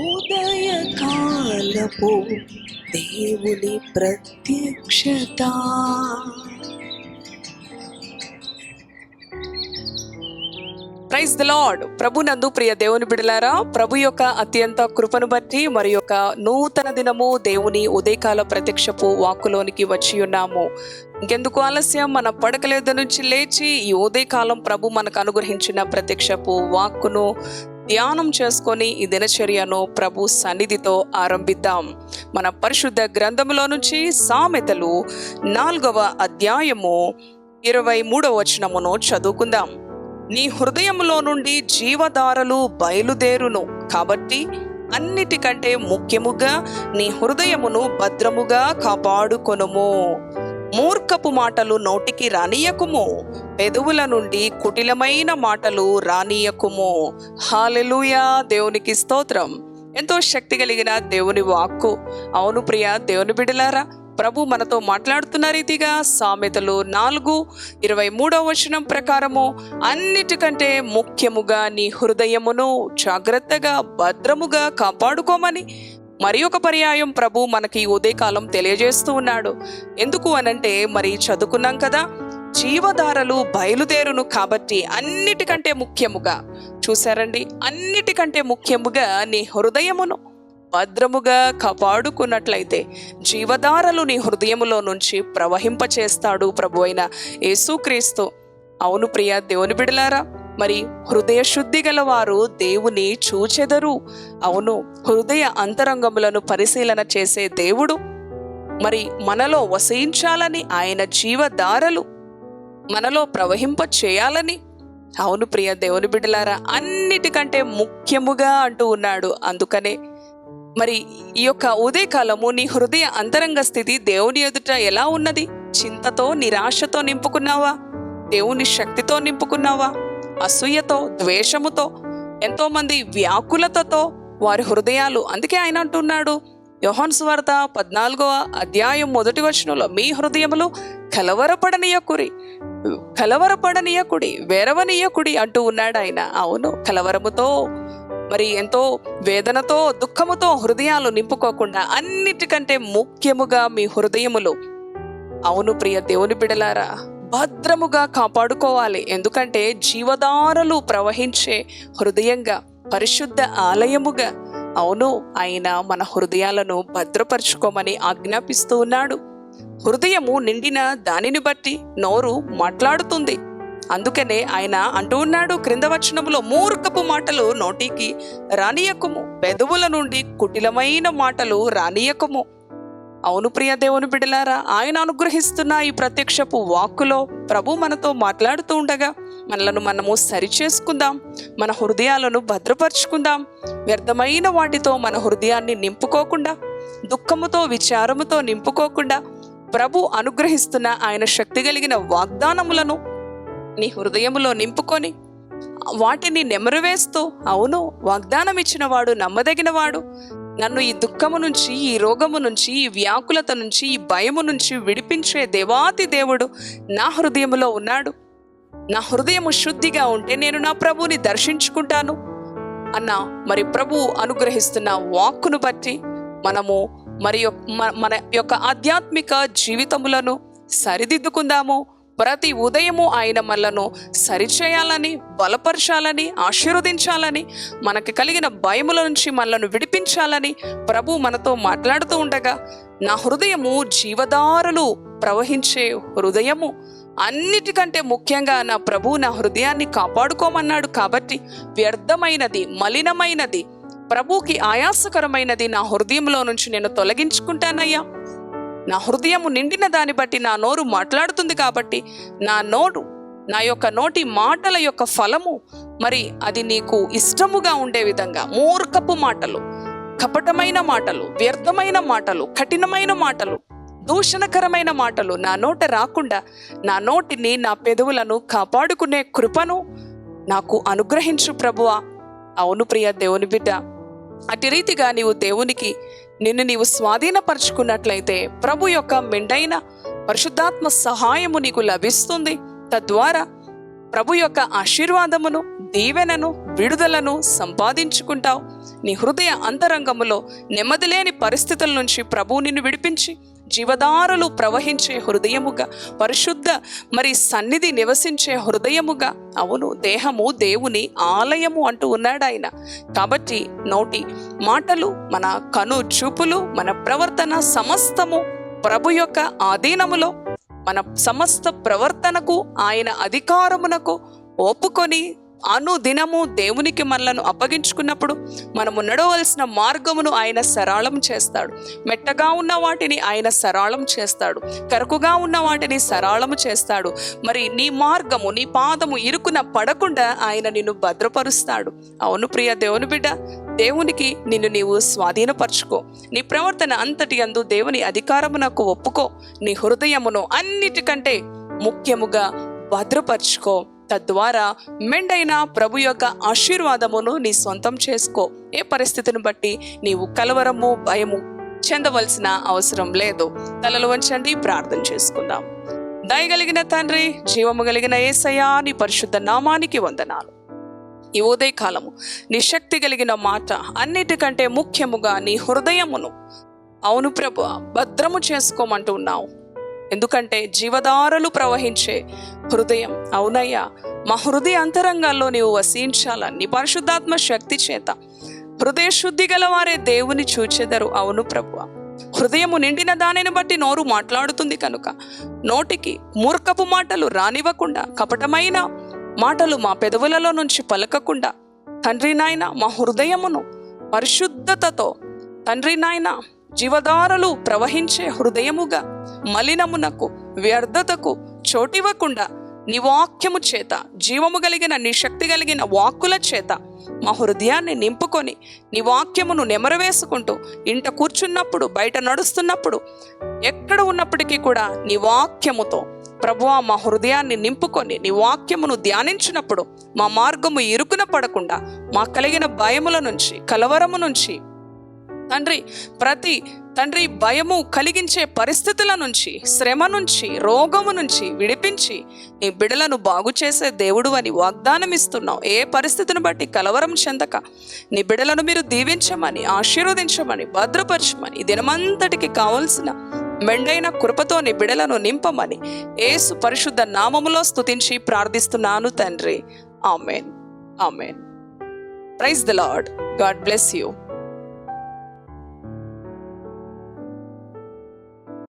ఉదయకాలపు దేవుని ప్రత్యక్షత. ప్రైజ్ ద లార్డ్ ప్రభు నందు ప్రియ దేవుని బిడలారా ప్రభు యొక్క అత్యంత కృపను బట్టి మరి యొక్క నూతన దినము దేవుని ఉదయకాల ప్రత్యక్షపు వాక్కులోనికి వచ్చి ఉన్నాము. ఇంకెందుకు ఆలస్యం? మన పడకలేద నుంచి లేచి ఈ ఉదయకాలం ప్రభు మనకు అనుగ్రహించిన ప్రత్యక్షపు వాక్కును ధ్యానం చేసుకొని ఈ దినచర్యను ప్రభు సన్నిధితో ఆరంభిద్దాం. మన పరిశుద్ధ గ్రంథములో నుంచి సామెతలు నాలుగవ అధ్యాయము ఇరవై మూడవ వచనమును చదువుకుందాం. నీ హృదయములో నుండి జీవధారలు బయలుదేరును. కాబట్టి అన్నిటికంటే ముఖ్యముగా నీ హృదయమును భద్రముగా కాపాడుకొనుము. మూర్ఖపు మాటలు నోటికి రానియకుము పెదవుల నుండి కుటిలమైన మాటలు రానియకుము హాలెలూయా దేవునికి స్తోత్రం. ఎంతో శక్తి కలిగిన దేవుని వాక్కు. అవును ప్రియ దేవుని బిడలారా ప్రభు మనతో మాట్లాడుతున్న రీతిగా సామెతలు నాలుగు ఇరవై మూడవ వచనం ప్రకారము అన్నిటికంటే ముఖ్యముగా నీ హృదయమును జాగ్రత్తగా భద్రముగా కాపాడుకోమని మరి ఒక పర్యాయం ప్రభు మనకి ఉదయకాలం తెలియజేస్తూ ఉన్నాడు. ఎందుకు అనంటే మరి చదువుకున్నాం కదా జీవధారలు బయలుదేరును కాబట్టి అన్నిటికంటే ముఖ్యముగా చూసారండి అన్నిటికంటే ముఖ్యముగా నీ హృదయమును భద్రముగా కాపాడుకున్నట్లయితే జీవధారలు నీ హృదయములో నుంచి ప్రవహింపచేస్తాడు ప్రభు అయిన యేసుక్రీస్తు. అవును ప్రియ దేవుని బిడలారా మరి హృదయ శుద్ధి గలవారు దేవుని చూచెదరు. అవును హృదయ అంతరంగములను పరిశీలన చేసే దేవుడు. మరి మనలో వసించాలని ఆయన జీవధారలు. మనలో ప్రవహింప చేయాలని. అవును ప్రియ దేవుని బిడ్డలారా అన్నిటికంటే ముఖ్యముగా అంటూ ఉన్నాడు. అందుకనే మరి ఈ యొక్క ఉదయకాలము నీ హృదయ అంతరంగ స్థితి దేవుని ఎదుట ఎలా ఉన్నది? చింతతో నిరాశతో నింపుకున్నావా? దేవుని శక్తితో నింపుకున్నావా? అసూయతో ద్వేషముతో ఎంతోమంది వ్యాకులతతో వారి హృదయాలు. అందుకే ఆయన అంటున్నాడు యోహాన్ స్వార్త పద్నాలుగవ అధ్యాయం మొదటి వచనంలో మీ హృదయములు కలవరపడనీయకురి కలవరపడనీయకుడి వెరవనీయకుడి అంటూ ఉన్నాడు ఆయన. అవును కలవరముతో మరి ఎంతో వేదనతో దుఃఖముతో హృదయాలు నింపుకోకుండా అన్నిటికంటే ముఖ్యముగా మీ హృదయములు. అవును ప్రియ దేవుని బిడలారా భద్రముగా కాపాడుకోవాలి. ఎందుకంటే జీవధారలు ప్రవహించే హృదయంగా పరిశుద్ధ ఆలయముగా. అవును ఆయన మన హృదయాలను భద్రపరుచుకోమని ఆజ్ఞాపిస్తూ ఉన్నాడు. హృదయము నిండిన దానిని బట్టి నోరు మాట్లాడుతుంది. అందుకనే ఆయన అంటూ ఉన్నాడు క్రింద వచనములో మూర్ఖపు మాటలు నోటికి రానియకము పెదవుల నుండి కుటిలమైన మాటలు రానియకము. అవును ప్రియ దేవుని బిడలారా ఆయన అనుగ్రహిస్తున్న ఈ ప్రత్యక్షపు వాక్కులో ప్రభు మనతో మాట్లాడుతూ ఉండగా మనలను మనము సరిచేసుకుందాం మన హృదయాలను భద్రపరుచుకుందాం వ్యర్థమైన వాటితో మన హృదయాన్ని నింపుకోకుండా దుఃఖముతో విచారముతో నింపుకోకుండా ప్రభు అనుగ్రహిస్తున్న ఆయన శక్తి కలిగిన వాగ్దానములను నీ హృదయములో నింపుకొని వాటిని నెమరువేస్తూ అవును వాగ్దానం ఇచ్చిన వాడు నమ్మదగినవాడు నన్ను ఈ దుఃఖము నుంచి ఈ రోగము నుంచి ఈ వ్యాకులత నుంచి ఈ భయము నుంచి విడిపించే దేవాతి దేవుడు నా హృదయంలో ఉన్నాడు. నా హృదయము శుద్ధిగా ఉంటే నేను నా ప్రభువుని దర్శించుకుంటాను. అన్న మరి ప్రభు అనుగ్రహిస్తున్న వాక్కును బట్టి మనము మరి మన యొక్క ఆధ్యాత్మిక జీవితములను సరిదిద్దుకుందాము. ప్రతి ఉదయము ఆయన మనలను సరిచేయాలని బలపరచాలని ఆశీర్వదించాలని మనకు కలిగిన భయముల నుంచి మనలను విడిపించాలని ప్రభు మనతో మాట్లాడుతూ ఉండగా నా హృదయము జీవదారులు ప్రవహించే హృదయము. అన్నిటికంటే ముఖ్యంగా నా ప్రభు నా హృదయాన్ని కాపాడుకోమన్నాడు కాబట్టి వ్యర్థమైనది మలినమైనది ప్రభుకి ఆయాసకరమైనది నా హృదయంలో నుంచి నేను తొలగించుకుంటానయ్యా. నా హృదయము నిండిన దాన్ని బట్టి నా నోరు మాట్లాడుతుంది కాబట్టి నా నోరు నా యొక్క నోటి మాటల యొక్క ఫలము మరి అది నీకు ఇష్టముగా ఉండే విధంగా మూర్ఖపు మాటలు కపటమైన మాటలు వ్యర్థమైన మాటలు కఠినమైన మాటలు దూషణకరమైన మాటలు నా నోట రాకుండా నా నోటిని నా పెదవులను కాపాడుకునే కృపను నాకు అనుగ్రహించు ప్రభువా. అవును ప్రియ దేవుని బిడ్డ. అటు రీతిగా నీవు దేవునికి నిన్ను నీవు స్వాధీనపరుచుకున్నట్లయితే ప్రభు యొక్క మెండైన పరిశుద్ధాత్మ సహాయము నీకు లభిస్తుంది. తద్వారా ప్రభు యొక్క ఆశీర్వాదమును దీవెనను విడుదలను సంపాదించుకుంటావు. నీ హృదయ అంతరంగములో నెమ్మది లేని పరిస్థితుల నుంచి ప్రభువు నిన్ను విడిపించి జీవదారులు ప్రవహించే హృదయముగా పరిశుద్ధ మరి సన్నిధి నివసించే హృదయముగా అవును దేహము దేవుని ఆలయము అంటూ ఉన్నాడు ఆయన. కాబట్టి నోటి మాటలు మన కను చూపులు మన ప్రవర్తన సమస్తము ప్రభు యొక్క ఆధీనములో మన సమస్త ప్రవర్తనకు ఆయన అధికారమునకు ఒప్పుకొని అనుదినము దేవునికి మనలను అప్పగించుకున్నప్పుడు మనము నడవలసిన మార్గమును ఆయన సరళం చేస్తాడు. మెట్టగా ఉన్న వాటిని ఆయన సరళం చేస్తాడు. కరుకుగా ఉన్న వాటిని సరళము చేస్తాడు. మరి నీ మార్గము నీ పాదము ఇరుకున పడకుండా ఆయన నిన్ను భద్రపరుస్తాడు. అవును ప్రియ దేవుని బిడ్డ దేవునికి నిన్ను నీవు స్వాధీనపరచుకో. నీ ప్రవర్తన అంతటి అందు దేవుని అధికారమునకు ఒప్పుకో. నీ హృదయమును అన్నిటికంటే ముఖ్యముగా భద్రపరుచుకో. తద్వారా మెండైన ప్రభు యొక్క ఆశీర్వాదమును నీ సొంతం చేసుకో. ఏ పరిస్థితిని బట్టి నీవు కలవరము భయము చెందవలసిన అవసరం లేదు. తలలు వంచండి ప్రార్థన చేసుకుందాం. దయగలిగిన తండ్రి జీవము కలిగిన ఏసయా నీ పరిశుద్ధ నామానికి వందనాలు. ఈ ఉదయ కాలము నీ శక్తి కలిగిన మాట అన్నిటికంటే ముఖ్యముగా నీ హృదయమును. అవును ప్రభు భద్రము చేసుకోమంటున్నావు ఎందుకంటే జీవధారలు ప్రవహించే హృదయం. అవునయ్యా మా హృదయ అంతరంగాల్లో నీవు వసించాలని నీ పరిశుద్ధాత్మ శక్తి చేత. హృదయ శుద్ధి గలవారే దేవుని చూచెదరు. అవును ప్రభు హృదయము నిండిన దానిని బట్టి నోరు మాట్లాడుతుంది కనుక. నోటికి మూర్ఖపు మాటలు రానివ్వకుండా కపటమైన మాటలు మా పెదవులలో నుంచి పలకకుండా. తండ్రి నాయన మా హృదయమును పరిశుద్ధతతో తండ్రి నాయన జీవధారలు ప్రవహించే హృదయముగా మలినమునకు వ్యర్థతకు చోటివ్వకుండా నీ వాక్యము చేత జీవము కలిగిన నీ శక్తి కలిగిన వాక్కుల చేత మా హృదయాన్ని నింపుకొని నీ వాక్యమును నెమరవేసుకుంటూ ఇంట కూర్చున్నప్పుడు బయట నడుస్తున్నప్పుడు ఎక్కడ ఉన్నప్పటికీ కూడా నీ వాక్యముతో ప్రభువా మా హృదయాన్ని నింపుకొని నీ వాక్యమును ధ్యానించినప్పుడు మా మార్గము ఇరుకున పడకుండా మా కలిగిన భయముల నుంచి కలవరము నుంచి తండ్రి ప్రతి తండ్రి భయము కలిగించే పరిస్థితుల నుంచి శ్రమ నుంచి రోగము నుంచి విడిపించి నీ బిడలను బాగు చేసే దేవుడు అని వాగ్దానం ఇస్తున్నావు. ఏ పరిస్థితిని బట్టి కలవరం చెందక నీ బిడలను మీరు దీవించమని ఆశీర్వదించమని భద్రపరచమని దినమంతటికి కావలసిన మెండైన కృపతో నీ బిడలను నింపమని ఏసు పరిశుద్ధ నామములో స్తుతించి ప్రార్థిస్తున్నాను తండ్రి. Amen. Amen. Praise the Lord. God bless you.